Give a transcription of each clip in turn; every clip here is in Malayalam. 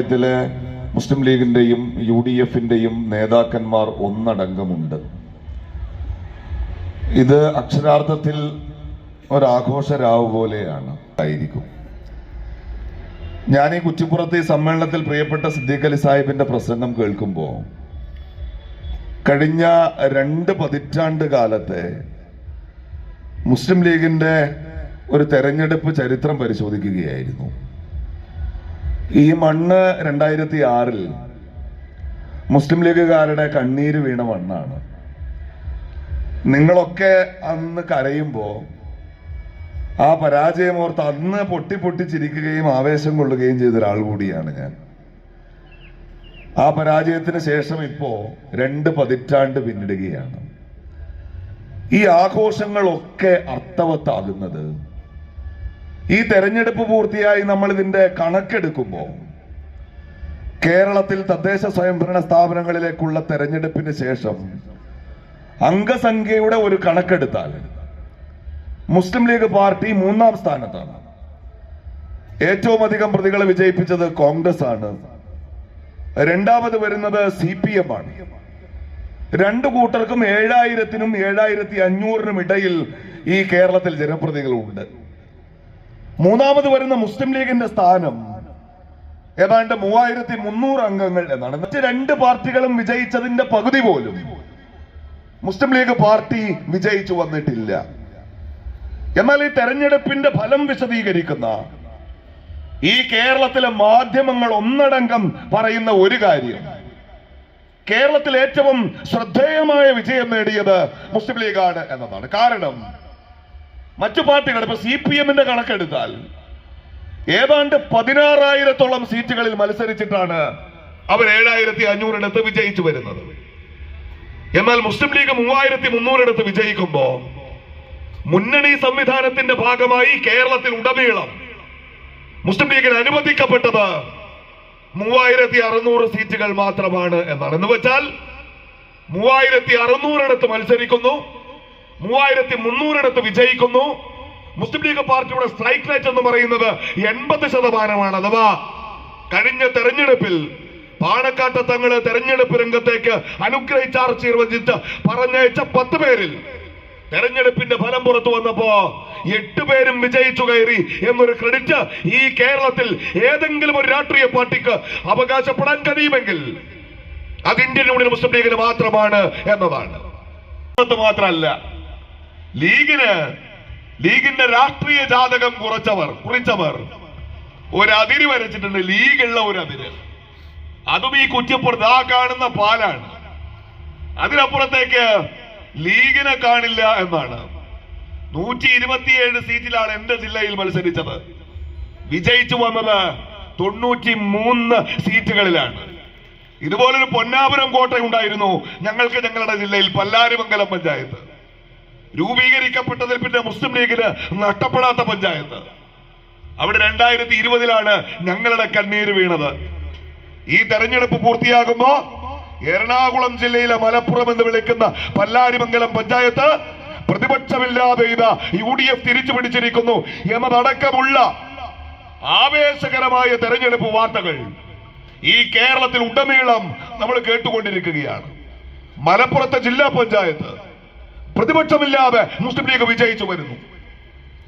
പഞ്ചായത്തിലെ മുസ്ലിം ലീഗിന്റെയും യു ഡി എഫിന്റെയും നേതാക്കന്മാർ ഒന്നടങ്കമുണ്ട്. ഇത് അക്ഷരാർത്ഥത്തിൽ ഒരാഘോഷരാവ് പോലെയാണ്. ആയിരിക്കും. ഞാൻ ഈ കുറ്റിപ്പുറത്ത് ഈ സമ്മേളനത്തിൽ പ്രിയപ്പെട്ട സിദ്ദീഖ് അലി സാഹിബിന്റെ പ്രസംഗം കേൾക്കുമ്പോൾ കഴിഞ്ഞ രണ്ട് പതിറ്റാണ്ട് കാലത്തെ മുസ്ലിം ലീഗിന്റെ ഒരു തെരഞ്ഞെടുപ്പ് ചരിത്രം പരിശോധിക്കുകയായിരുന്നു. ഈ മണ്ണ് രണ്ടായിരത്തി ആറിൽ മുസ്ലിം ലീഗുകാരുടെ കണ്ണീര് വീണ മണ്ണാണ്. നിങ്ങളൊക്കെ അന്ന് കരയുമ്പോൾ ആ പരാജയമോർത്ത് അന്ന് പൊട്ടി പൊട്ടിച്ചിരിക്കുകയും ആവേശം കൊള്ളുകയും ചെയ്ത ഒരാൾ കൂടിയാണ് ഞാൻ. ആ പരാജയത്തിന് ശേഷം ഇപ്പോ രണ്ട് പതിറ്റാണ്ട് പിന്നിടുകയാണ്. ഈ ആഘോഷങ്ങളൊക്കെ അർത്ഥവത്താകുന്നത് ഈ തെരഞ്ഞെടുപ്പ് പൂർത്തിയായി നമ്മൾ ഇതിന്റെ കണക്കെടുക്കുമ്പോൾ കേരളത്തിൽ തദ്ദേശ സ്വയംഭരണ സ്ഥാപനങ്ങളിലേക്കുള്ള തെരഞ്ഞെടുപ്പിന് ശേഷം അംഗസംഖ്യയുടെ ഒരു കണക്കെടുത്താൽ മുസ്ലിം ലീഗ് പാർട്ടി മൂന്നാം സ്ഥാനത്താണ്. ഏറ്റവും അധികം പ്രതികളെ വിജയിപ്പിച്ചത് കോൺഗ്രസ് ആണ് രണ്ടാമത് വരുന്നത് സി പി എം ആണ് രണ്ടു കൂട്ടർക്കും ഏഴായിരത്തിനും ഏഴായിരത്തി അഞ്ഞൂറിനും ഇടയിൽ ഈ കേരളത്തിൽ ജനപ്രതികളുണ്ട് മൂന്നാമത് വരുന്ന മുസ്ലിം ലീഗിന്റെ സ്ഥാനം. ഏതാണ്ട് മൂവായിരത്തി മുന്നൂറ് അംഗങ്ങൾ എന്നാണ്. മറ്റ് രണ്ട് പാർട്ടികളും വിജയിച്ചതിന്റെ പകുതി പോലും മുസ്ലിം ലീഗ് പാർട്ടി വിജയിച്ചു വന്നിട്ടില്ല. എന്നാൽ ഈ തെരഞ്ഞെടുപ്പിന്റെ ഫലം വിശദീകരിക്കുന്ന ഈ കേരളത്തിലെ മാധ്യമങ്ങൾ ഒന്നടങ്കം പറയുന്ന ഒരു കാര്യം. കേരളത്തിൽ ഏറ്റവും ശ്രദ്ധേയമായ വിജയം നേടിയത് മുസ്ലിം ലീഗാണ് എന്നതാണ്. കാരണം മറ്റു പാർട്ടികൾ ഇപ്പൊ സി പി എമ്മിന്റെ കണക്കെടുത്താൽ ഏതാണ്ട് പതിനാറായിരത്തോളം സീറ്റുകളിൽ മത്സരിച്ചിട്ടാണ് അവർ ഏഴായിരത്തി അഞ്ഞൂറിനടുത്ത് വിജയിച്ചു വരുന്നത്. എന്നാൽ മുസ്ലിം ലീഗ് മൂവായിരത്തി മുന്നൂറിനടുത്ത് വിജയിക്കുമ്പോ മുന്നണി സംവിധാനത്തിന്റെ ഭാഗമായി കേരളത്തിൽ ഉടനീളം മുസ്ലിം ലീഗിന് അനുവദിക്കപ്പെട്ടത് മൂവായിരത്തി അറുന്നൂറ് സീറ്റുകൾ മാത്രമാണ് എന്നാണ്. എന്ന് വെച്ചാൽ മൂവായിരത്തി അറുന്നൂറിനടുത്ത് മത്സരിക്കുന്നു. മൂവായിരത്തി മുന്നൂറിടത്ത് വിജയിക്കുന്നു. മുസ്ലിം ലീഗ് പാർട്ടിയുടെ സ്ട്രൈക്ക് റേറ്റ് എന്ന് പറയുന്നത് എൺപത് ശതമാനമാണ് അഥവാ കഴിഞ്ഞ തെരഞ്ഞെടുപ്പിൽ പാണക്കാട്ട് തങ്ങൾ തെരഞ്ഞെടുപ്പ് രംഗത്തേക്ക് അനുഗ്രഹിച്ചാർച്ചീർവചിച്ച് പറഞ്ഞയച്ച പത്ത് പേരിൽ തെരഞ്ഞെടുപ്പിന്റെ ഫലം പുറത്തു വന്നപ്പോ എട്ട് പേരും വിജയിച്ചു കയറി എന്നൊരു ക്രെഡിറ്റ് ഈ കേരളത്തിൽ ഏതെങ്കിലും ഒരു രാഷ്ട്രീയ പാർട്ടിക്ക് അവകാശപ്പെടാൻ കഴിയുമെങ്കിൽ അത് ഇന്ത്യൻ യൂണിയൻ മുസ്ലിം ലീഗിന് മാത്രമാണ് എന്നതാണ്. മാത്രമല്ല ലീഗിന് ലീഗിന്റെ രാഷ്ട്രീയ ജാതകം കുറച്ചവർ കുറിച്ചവർ ഒരു അതിര് വരച്ചിട്ടുണ്ട് ലീഗുള്ള ഒരു അതിര്. അതും ഈ കുറ്റിപ്പുറത്ത് ആ കാണുന്ന പാലാണ്. അതിനപ്പുറത്തേക്ക് ലീഗിനെ കാണില്ല എന്നാണ്. നൂറ്റി ഇരുപത്തിയേഴ് സീറ്റിലാണ് എന്റെ ജില്ലയിൽ മത്സരിച്ചത്. വിജയിച്ചു വന്നത് തൊണ്ണൂറ്റി മൂന്ന് സീറ്റുകളിലാണ്. ഇതുപോലൊരു പൊന്നാപുരം കോട്ടയുണ്ടായിരുന്നു ഞങ്ങൾക്ക് ഞങ്ങളുടെ ജില്ലയിൽ പല്ലാരിമംഗലം പഞ്ചായത്ത്. രൂപീകരിക്കപ്പെട്ടതിൽ പിന്നെ മുസ്ലിം ലീഗിന് നഷ്ടപ്പെടാത്ത പഞ്ചായത്ത്. അവിടെ രണ്ടായിരത്തി ഇരുപതിലാണ് ഞങ്ങളുടെ കണ്ണീര് വീണത്. ഈ തെരഞ്ഞെടുപ്പ് പൂർത്തിയാകുമ്പോ എറണാകുളം ജില്ലയിലെ മലപ്പുറം എന്ന് വിളിക്കുന്ന പല്ലാരിമംഗലം പഞ്ചായത്ത് പ്രതിപക്ഷമില്ലാതെ ഇത് യു ഡി എഫ് തിരിച്ചു പിടിച്ചിരിക്കുന്നു എന്നതടക്കമുള്ള ആവേശകരമായ തെരഞ്ഞെടുപ്പ് വാർത്തകൾ ഈ കേരളത്തിൽ ഉടനീളം നമ്മൾ കേട്ടുകൊണ്ടിരിക്കുകയാണ്. മലപ്പുറത്തെ ജില്ലാ പഞ്ചായത്ത് പ്രതിപക്ഷമില്ലാതെ മുസ്ലിം ലീഗ് വിജയിച്ചു വരുന്നു.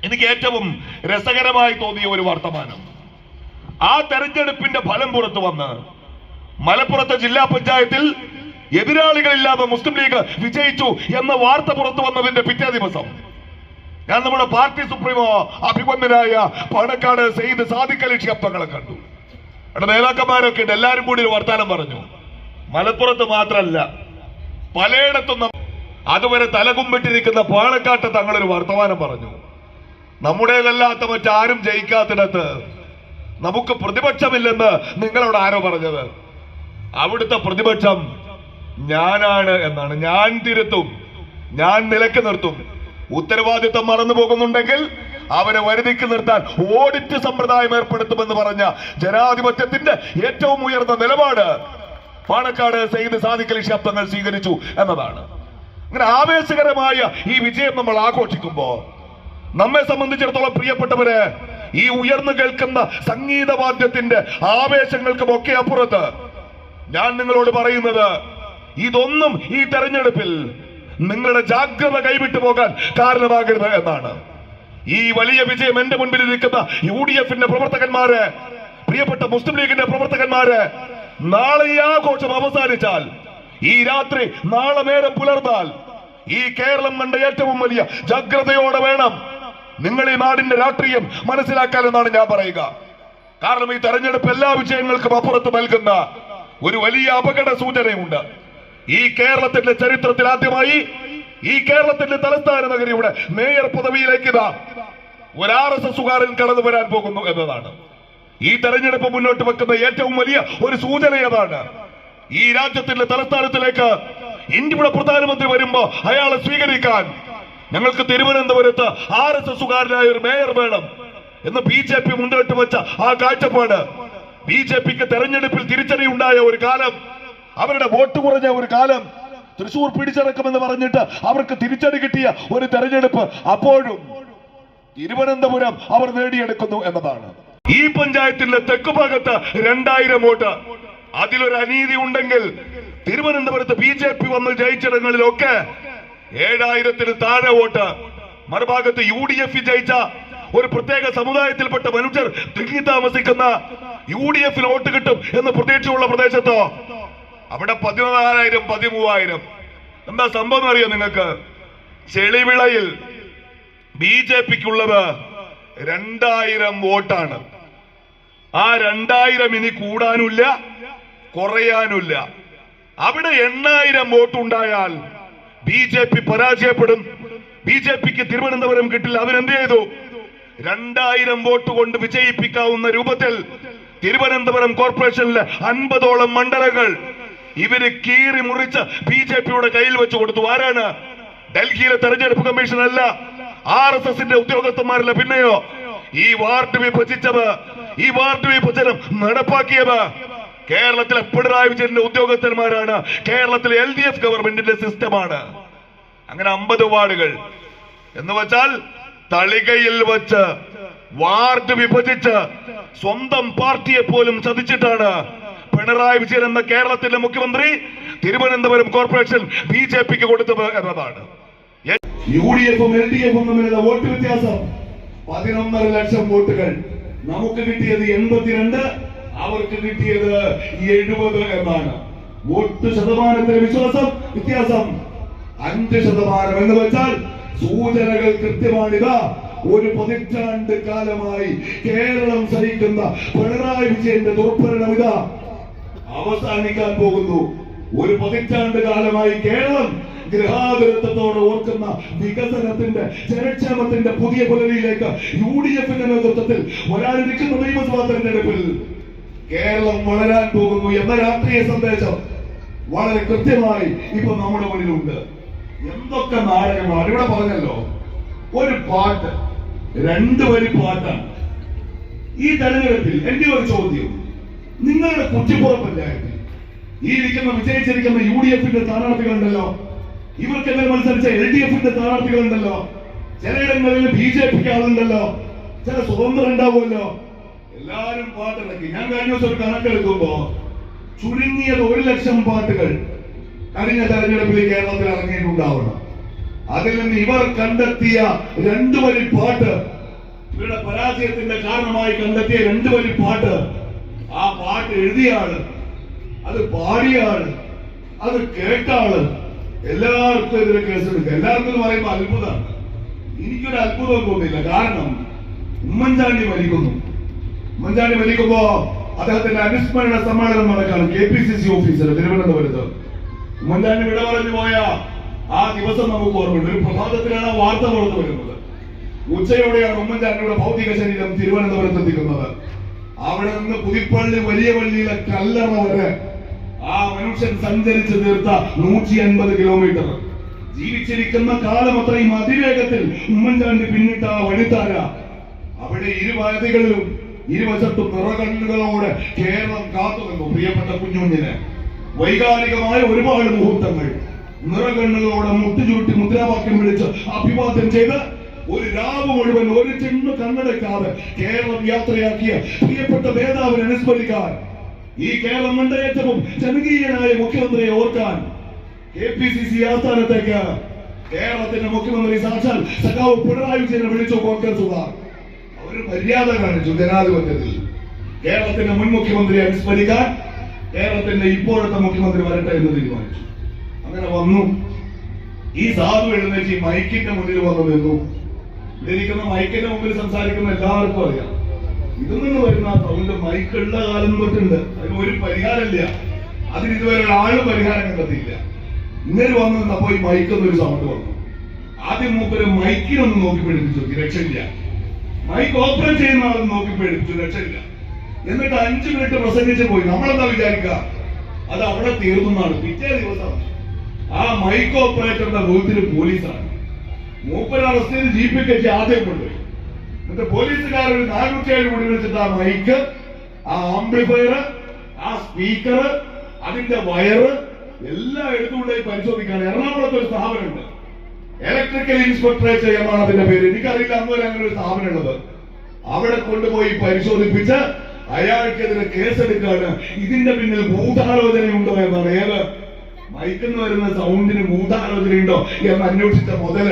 എനിക്ക് ഏറ്റവും രസകരമായി തോന്നിയ ഒരു വർത്തമാനം. ആ തെരഞ്ഞെടുപ്പിന്റെ ഫലം പുറത്തു വന്ന് മലപ്പുറത്തെ ജില്ലാ പഞ്ചായത്തിൽ എതിരാളികളില്ലാതെ മുസ്ലിം ലീഗ് വിജയിച്ചു എന്ന വാർത്ത പുറത്തു വന്നതിന്റെ പിറ്റേ ദിവസം ഞാൻ നമ്മുടെ പാർട്ടി സുപ്രീമോ അഭിമന്യനായ പാണക്കാട് സെയ്ദ് സാദിഖ് അലി ഷിയപ്പങ്ങളെ കണ്ടു. അവിടെ നേതാക്കന്മാരൊക്കെ ഉണ്ട്. എല്ലാരും കൂടി ഒരു വർത്താനം പറഞ്ഞു. മലപ്പുറത്ത് മാത്രമല്ല പലയിടത്തും അതുവരെ തലകുമ്പിട്ടിരിക്കുന്ന പാലക്കാട്ട് തങ്ങളൊരു വർത്തമാനം പറഞ്ഞു. നമ്മുടേതല്ലാത്ത മറ്റാരും ജയിക്കാത്തിടത്ത് നമുക്ക് പ്രതിപക്ഷമില്ലെന്ന് നിങ്ങളോട് ആരോ പറഞ്ഞത്? അവിടുത്തെ പ്രതിപക്ഷം ഞാനാണ് എന്നാണ്. ഞാൻ തിരുത്തും. ഞാൻ നിലയ്ക്ക് നിർത്തും. ഉത്തരവാദിത്തം മറന്നു പോകുന്നുണ്ടെങ്കിൽ അവരെ വരുതിക്ക് നിർത്താൻ ഓഡിറ്റ് സമ്പ്രദായം ഏർപ്പെടുത്തുമെന്ന് പറഞ്ഞ ജനാധിപത്യത്തിന്റെ ഏറ്റവും ഉയർന്ന നിലപാട് പാണക്കാട് സെയ്ദ് സാദിഖലി ശബ്ദങ്ങൾ സ്വീകരിച്ചു എന്നതാണ്. അങ്ങനെ ആവേശകരമായ ഈ വിജയം നമ്മൾ ആഘോഷിക്കുമ്പോ നമ്മെ സംബന്ധിച്ചിടത്തോളം പ്രിയപ്പെട്ടവര് ഈ ഉയർന്നു കേൾക്കുന്ന സംഗീതവാദ്യത്തിന്റെ ആവേശങ്ങൾക്കും ഒക്കെ അപ്പുറത്ത് ഞാൻ നിങ്ങളോട് പറയുന്നത് ഇതൊന്നും ഈ തെരഞ്ഞെടുപ്പിൽ നിങ്ങളുടെ ജാഗ്രത കൈവിട്ടു പോകാൻ കാരണമാകരുത് എന്നാണ്. ഈ വലിയ വിജയം എന്റെ മുൻപിൽ ഇരിക്കുന്ന യു ഡി എഫിന്റെ പ്രവർത്തകന്മാര് പ്രിയപ്പെട്ട മുസ്ലിം ലീഗിന്റെ പ്രവർത്തകന്മാര് നാളെ ഈ ആഘോഷം അവസാനിച്ചാൽ ഈ രാത്രി നാളെ നേരം പുലർന്നാൽ ഈ കേരളം കണ്ട ഏറ്റവും വലിയ ജാഗ്രതയോടെ വേണം നിങ്ങൾ ഈ നാടിന്റെ രാഷ്ട്രീയം മനസ്സിലാക്കാൻ എന്നാണ് ഞാൻ പറയുക. കാരണം ഈ തെരഞ്ഞെടുപ്പ് എല്ലാ വിഷയങ്ങൾക്കും അപ്പുറത്ത് നൽകുന്ന ഒരു വലിയ അപകട സൂചനയുണ്ട്. ഈ കേരളത്തിന്റെ ചരിത്രത്തിൽ ആദ്യമായി ഈ കേരളത്തിന്റെ തലസ്ഥാന നഗരിയുടെ മേയർ പദവിയിലേക്ക് ഇതാ ഒരു ആർ എസ് എസുകാരൻ കടന്നു വരാൻ പോകുന്നു എന്നതാണ്. ഈ തെരഞ്ഞെടുപ്പ് മുന്നോട്ട് വെക്കുന്ന ഏറ്റവും വലിയ ഒരു സൂചന അതാണ് ഈ രാജ്യത്തിന്റെ തലസ്ഥാനത്തിലേക്ക് ഇന്ത്യയുടെ പ്രധാനമന്ത്രി വരുമ്പോ അയാളെ സ്വീകരിക്കാൻ. ഞങ്ങൾക്ക് തിരുവനന്തപുരത്ത് ആർ എസ് എസുകാരനായ ഒരു മേയർ വേണം എന്ന് ബി ജെ പി മുന്നോട്ട് വെച്ച ആ കാഴ്ചപ്പാട്. ബി ജെ പിക്ക് തെരഞ്ഞെടുപ്പിൽ തിരിച്ചടി ഉണ്ടായ ഒരു കാലം അവരുടെ വോട്ട് കുറഞ്ഞ ഒരു കാലം തൃശൂർ പിടിച്ചടക്കുമെന്ന് പറഞ്ഞിട്ട് അവർക്ക് തിരിച്ചടി കിട്ടിയ ഒരു തെരഞ്ഞെടുപ്പ് അപ്പോഴും തിരുവനന്തപുരം അവർ നേടിയെടുക്കുന്നു എന്നതാണ്. ഈ പഞ്ചായത്തിന്റെ തെക്ക് ഭാഗത്ത് രണ്ടായിരം വോട്ട് അതിലൊരു അനീതി ഉണ്ടെങ്കിൽ തിരുവനന്തപുരത്ത് ബി ജെ പി വന്ന് ജയിച്ചിടങ്ങളിലൊക്കെ ഏഴായിരത്തിന് താഴെ വോട്ട്. മറുഭാഗത്ത് യു ഡി എഫ് ജയിച്ച ഒരു പ്രത്യേക സമുദായത്തിൽപ്പെട്ട മനുഷ്യർ തിങ്ങി താമസിക്കുന്ന യു ഡി എഫിന് വോട്ട് കിട്ടും എന്ന് പ്രതീക്ഷയുള്ള പ്രദേശത്തോ? അവിടെ പതിനാലായിരം പതിമൂവായിരം. എന്താ സംഭവം അറിയോ നിങ്ങൾക്ക്? ചെളിവിളയിൽ ബി ജെ പിക്കുള്ളത് രണ്ടായിരം വോട്ടാണ്. ആ രണ്ടായിരം ഇനി കൂടാനുമില്ല. കുറയാനുമില്ല. അവിടെ എണ്ണായിരം വോട്ട് ഉണ്ടായാൽ ബി ജെ പി പരാജയപ്പെടും. ബി ജെ പിക്ക് തിരുവനന്തപുരം കിട്ടില്ല അവരെന്ത് ചെയ്തു? രണ്ടായിരം വോട്ട് കൊണ്ട് വിജയിപ്പിക്കാവുന്ന രൂപത്തിൽ തിരുവനന്തപുരം കോർപ്പറേഷനിലെ അൻപതോളം മണ്ഡലങ്ങൾ ഇവർ കീറി മുറിച്ച് ബി ജെ പിയുടെ കയ്യിൽ വെച്ച് കൊടുത്തു. ആരാണ്? ഡൽഹിയിലെ തെരഞ്ഞെടുപ്പ് കമ്മീഷൻ അല്ല ആർ എസ് എസിന്റെ ഉദ്യോഗസ്ഥന്മാരല്ല. പിന്നെയോ ഈ വാർഡ് വിഭജിച്ചത് ഈ വാർഡ് വിഭജനം നടപ്പാക്കിയത് കേരളത്തിലെ പിണറായി വിജയന്റെ ഉദ്യോഗസ്ഥന്മാരാണ്. കേരളത്തിലെ എൽ ഡി എഫ് ഗവൺമെന്റിന്റെ സിസ്റ്റമാണ്. അങ്ങനെ അമ്പത് വാർഡുകൾ. എന്ന് വെച്ചാൽ തളികയിൽ വച്ച് വാർഡ് വിഭജിച്ച് സ്വന്തം പാർട്ടിയെ പോലും ചതിച്ചിട്ടാണ് പിണറായി വിജയൻ എന്ന കേരളത്തിലെ മുഖ്യമന്ത്രി തിരുവനന്തപുരം കോർപ്പറേഷൻ ബി ജെ പിക്ക് കൊടുത്തത് എന്നതാണ്. യു ഡി എഫും എൽ ഡി എഫും തമ്മിലുള്ള വോട്ട് വ്യത്യാസം പതിനൊന്നര ലക്ഷം വോട്ടുകൾ. നമുക്ക് കിട്ടിയത് എൺപത്തിരണ്ട് അവർക്ക് കിട്ടിയത് എഴുപത് എന്നാണ്. വോട്ട് ശതമാനത്തിന് വിശ്വാസം വ്യത്യാസം അഞ്ച് ശതമാനം എന്ന് വെച്ചാൽ സൂചനകൾ കൃത്യമാണിത്. ഒരു പതിറ്റാണ്ട് കാലമായി കേരളം സഹിക്കുന്ന പിണറായി വിജയന്റെ ദുർഭരണം ഇതാ അവസാനിക്കാൻ പോകുന്നു. ഒരു പതിറ്റാണ്ട് കാലമായി കേരളം ഗൃഹാതുരത്വത്തോടെ ഓർക്കുന്ന വികസനത്തിന്റെ ജനക്ഷേമത്തിന്റെ പുതിയ പുലരിയിലേക്ക് യു ഡി എഫിന്റെ നേതൃത്വത്തിൽ വരാനിരിക്കുന്ന നിയമസഭാ തെരഞ്ഞെടുപ്പിൽ കേരളം വളരാൻ പോകുന്നു എന്ന രാഷ്ട്രീയ സന്ദേശം വളരെ കൃത്യമായി ഇപ്പൊ നമ്മുടെ മുന്നിലുണ്ട്. എന്തൊക്കെ നാടകമാണ്? ഇവിടെ പറഞ്ഞല്ലോ ഒരു പാട്ട് രണ്ടു വരി പാട്ടാണ്. ഈ തെരഞ്ഞെടുപ്പിൽ എന്റെ ഒരു ചോദ്യം. നിങ്ങളുടെ കുറ്റിപ്പുറം പഞ്ചായത്തിൽ ഈ ഇരിക്കുന്ന വിജയിച്ചിരിക്കുന്ന യു ഡി എഫിന്റെ സ്ഥാനാർത്ഥികളുണ്ടല്ലോ. ഇവർക്കെല്ലാം മത്സരിച്ച എൽ ഡി എഫിന്റെ സ്ഥാനാർത്ഥികളുണ്ടല്ലോ. ചിലയിടങ്ങളിൽ ബി ജെ പിക്ക് ആളുണ്ടല്ലോ. ചില സ്വതന്ത്രം ഉണ്ടാവുമല്ലോ. എല്ലാരും പാട്ടിറക്കി ഞാൻ കഴിഞ്ഞ ദിവസം ഒരു കണക്കെടുക്കുമ്പോ ചുരുങ്ങിയത് ഒരു ലക്ഷം പാട്ടുകൾ കഴിഞ്ഞ തെരഞ്ഞെടുപ്പിൽ കേരളത്തിൽ ഇറങ്ങിയിട്ടുണ്ടാവണം. അതിൽ നിന്ന് ഇവർ കണ്ടെത്തിയ രണ്ടു വരി പാട്ട് ഇവരുടെ പരാജയത്തിന്റെ കാരണമായി കണ്ടെത്തിയ രണ്ടു വരി പാട്ട് ആ പാട്ട് എഴുതിയ ആൾ അത് പാടിയ ആൾ അത് കേട്ട ആൾ എല്ലാവർക്കും എതിരെ കേസെടുക്കുക എല്ലാവർക്കും പറയുമ്പോൾ അത്ഭുതമാണ്. എനിക്കൊരു അത്ഭുതം തോന്നിയില്ല. കാരണം ഉമ്മൻചാണ്ടി മരിക്കുന്നു. ഉമ്മൻചാണ്ടി മരിക്കുമ്പോ അദ്ദേഹത്തിന്റെ അനുസ്മരണ സമ്മേളനം നടക്കാണ് കെ പി സി സി ഓഫീസിൽ തിരുവനന്തപുരത്ത്. ഉമ്മൻചാണ്ടി വിട പറഞ്ഞു പോയ ആ ദിവസം നമുക്ക് ഓർമ്മയുണ്ട്. ഒരു പ്രഭാതത്തിലാണ് വാർത്ത പുറത്തു വരുന്നത്. ഉച്ചയോടെയാണ് ഉമ്മൻചാണ്ടിയുടെ ഭൗതിക ശരീരം തിരുവനന്തപുരത്ത് എത്തിക്കുന്നത്. അവിടെ നിന്ന് പുതിപ്പള്ളി വലിയ പള്ളിയിലെ കല്ലറ വരെ ആ മനുഷ്യൻ സഞ്ചരിച്ചു തീർത്ത നൂറ്റി അൻപത് കിലോമീറ്റർ ജീവിച്ചിരിക്കുന്ന കാലം അത്രയും അതിവേഗത്തിൽ ഉമ്മൻചാണ്ടി പിന്നിട്ട ആ വഴിത്താര. അവിടെ ഇരുവാദികളിലും ഇരുവശത്തും നിറകണ്ണുകളോടെ കേരളം കാത്തു നിന്നു പ്രിയപ്പെട്ട കുഞ്ഞുണ്ണിന്. വൈകാരികമായ ഒരുപാട് മുഹൂർത്തങ്ങൾ. നിറകണ്ണുകളോടെ മുട്ടുചൂട്ടി മുദ്രാവാക്യം വിളിച്ച് അഭിവാദ്യം ചെയ്ത് ഒരു രാവ് മുഴുവൻ ഒരു ചെണ്ണു കണ്ണടക്കാതെ കേരളം യാത്രയാക്കിയ പ്രിയപ്പെട്ട നേതാവിനെ അനുസ്മരിക്കാൻ ഈ കേരളം കണ്ട ജനകീയനായ മുഖ്യമന്ത്രിയെ ഓർക്കാൻ കെ പി സി സി ആസ്ഥാനത്തേക്ക് കേരളത്തിന്റെ മുഖ്യമന്ത്രി സാക്ഷാൽ സഖാവ് പിണറായി വിജയനെ വിളിച്ചു കോൺഗ്രസുകാർ. അവർ മര്യാദ കാണിച്ചു ജനാധിപത്യത്തിൽ കേരളത്തിന്റെ മുൻ മുഖ്യമന്ത്രിയെ അനുസ്മരിക്കാൻ കേരളത്തിന്റെ ഇപ്പോഴത്തെ മുഖ്യമന്ത്രി വരട്ടെ എന്ന് തീരുമാനിച്ചു. അങ്ങനെ വന്നു. ഈ സാധു എഴുന്നേറ്റ് ഈ മൈക്കിന്റെ മുന്നിൽ വന്നു നിന്നു. ഇതിരിക്കുന്ന മൈക്കിന്റെ മുമ്പിൽ സംസാരിക്കുന്ന എല്ലാവർക്കും അറിയാം. ഇതിൽ നിന്ന് വരുന്ന സൗണ്ട് മൈക്കുള്ള കാലം തൊട്ടുണ്ട്. അതിന് ഒരു പരിഹാരമില്ല. അതിന് ഇതുവരെ ഒരാളും പരിഹാരം കണ്ടെത്തിയില്ല. ഇങ്ങനെ വന്നു നിന്നപ്പോ ഈ മൈക്കെന്നൊരു സൗണ്ട് വന്നു. ആദ്യം മൂപ്പര് മൈക്കിനൊന്ന് നോക്കി പിടിപ്പിച്ചു. രക്ഷയില്ല. മൈക്ക് ഓപ്പൺ ചെയ്യുന്ന ആളൊന്ന് നോക്കി എടുത്തു രക്ഷയില്ല. എന്നിട്ട് അഞ്ചു മിനിറ്റ് പ്രസംഗിച്ചു പോയി. നമ്മളെന്താ വിചാരിക്കുക അത് അവിടെ തീർന്നാണ് പിറ്റേ ദിവസം ആ മൈക്ക് ഓപ്പറേറ്ററുടെ ബൂത്തിൽ പോലീസാണ്. മൂപ്പര് അറസ്റ്റ് ജീപ്പിൽ കയറ്റി ആദ്യം കൊണ്ടുപോയി. എന്നിട്ട് പോലീസുകാർ ഒരു നാനൂറ്റി ഏഴ് കോടി വെച്ചിട്ട് ആ മൈക്ക് ആ ആംപ്ലിഫയർ ആ സ്പീക്കർ അതിന്റെ വയറ് എല്ലാം എടുത്തുകൊണ്ടുപോയി പരിശോധിക്കാൻ എറണാകുളത്ത് ഒരു സ്ഥാപനമുണ്ട്. ഇലക്ട്രിക്കൽ ഇൻസ്പെക്ടറേറ്റ് എന്നാണ് അതിന്റെ പേര്. എനിക്കറിയില്ല അന്ന് വരെ അങ്ങനെ ഒരു സ്ഥാപനം ഉള്ളത് അവിടെ കൊണ്ടുപോയി പരിശോധിപ്പിച്ച് അയാൾക്കെതിരെ കേസെടുക്കാണ് ഇതിന്റെ പിന്നിൽ ഗൂഢാലോചനയുണ്ടോ എന്നാണ്. ഏത്? മയക്കുന്ന വരുന്ന സൗണ്ടിന് ഗൂഢാലോചനയുണ്ടോ എന്ന് അന്വേഷിച്ച മുതൽ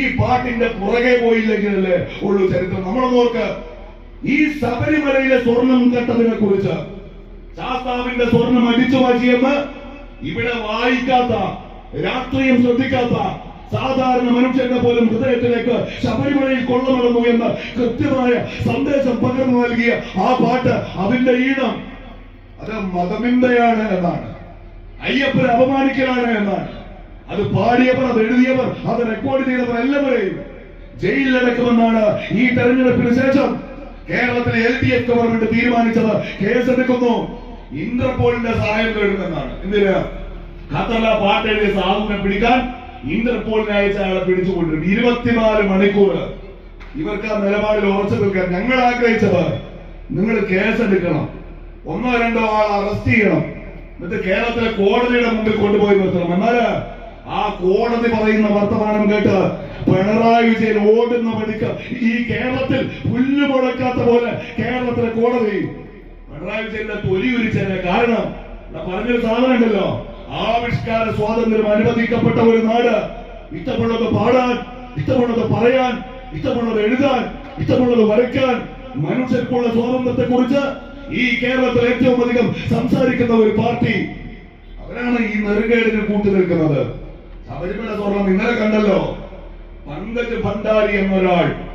ഈ പാട്ടിന്റെ പുറകെ പോയില്ലെങ്കിലല്ലേ ഉള്ളൂ ചരിത്രം. നമ്മൾ നോക്ക് ഈ ശബരിമലയിലെ സ്വർണം കെട്ടതിനെ കുറിച്ച് ശാസ്താവിന്റെ സ്വർണം അടിച്ചു മാറ്റിയെന്ന് ഇവിടെ വായിക്കാത്ത രാത്രിയും ശ്രദ്ധിക്കാത്ത സാധാരണ മനുഷ്യന്റെ പോലും ഹൃദയത്തിലേക്ക് ശബരിമലയിൽ കൊള്ളമടങ്ങു എന്ന് കൃത്യമായ സന്ദേശം പകർന്നു നൽകിയ ആ പാട്ട് അതിന്റെ ഈണം. അത് മതമിന്തയാണ് എന്നാണ്. അയ്യപ്പനെ അപമാനിക്കലാണ് എന്നാണ്. അത് പാടിയവർ അത് എഴുതിയവർ അത് റെക്കോർഡ് ചെയ്തവർ എല്ലാവരെയും ജയിലിലടക്കുമെന്നാണ് ഈ തെരഞ്ഞെടുപ്പിന് ശേഷം കേരളത്തിലെ എൽ ഡി എഫ് ഗവൺമെന്റ് തീരുമാനിച്ചത്. കേസെടുക്കുന്നു. ഇന്റർപോളിന്റെ സഹായം തേടുമെന്നാണ്. എന്തിന്? ഖത്തറിലെ പാട്ട് എഴുതിയ സാധുവിനെ പിടിക്കാൻ ഇന്റർപോളിനെ അയച്ച അയാളെ പിടിച്ചുകൊണ്ടിരുന്നു. ഇരുപത്തിനാല് മണിക്കൂർ ഇവർക്ക് ആ നിലപാടിൽ ഉറച്ചു നിൽക്കാൻ ഞങ്ങൾ ആഗ്രഹിച്ചവർ നിങ്ങൾ കേസെടുക്കണം ഒന്നോ രണ്ടോ ആൾ അറസ്റ്റ് ചെയ്യണം. എന്നിട്ട് കേരളത്തിലെ കോടതിയുടെ മുമ്പിൽ കൊണ്ടുപോയി നിർത്തണം. എന്നാൽ ആ കോടതി പറയുന്ന വർത്തമാനം കേട്ട് പിണറായി വിജയൻ ഓടുന്ന വഴിക്ക് ഈ കേരളത്തിൽ പുല്ല് മുടക്കാത്ത പോലെ കേരളത്തിലെ കോടതി പിണറായി വിജയന്റെ തൊലി ഉരിച്ചതിന്റെ കാരണം. പറഞ്ഞൊരു സാധനം ഉണ്ടല്ലോ ആവിഷ്കാര സ്വാതന്ത്ര്യം അനുവദിക്കപ്പെട്ട ഒരു നാട് ഇഷ്ടമുള്ളത് പാടാൻ ഇഷ്ടമുള്ളത് പറയാൻ ഇഷ്ടമുള്ളത് എഴുതാൻ ഇഷ്ടമുള്ളത് വരയ്ക്കാൻ മനുഷ്യർക്കുള്ള സ്വാതന്ത്ര്യത്തെ കുറിച്ച് ഈ കേരളത്തിൽ ഏറ്റവും അധികം സംസാരിക്കുന്ന ഒരു പാർട്ടി അവരാണ് ഈ നെറുകേടിന് കൂട്ടി നിൽക്കുന്നത്. ശബരിമല സ്വർണം ഇന്നലെ കണ്ടല്ലോ. പങ്കജ് ഭണ്ഡാരി എന്നൊരാൾ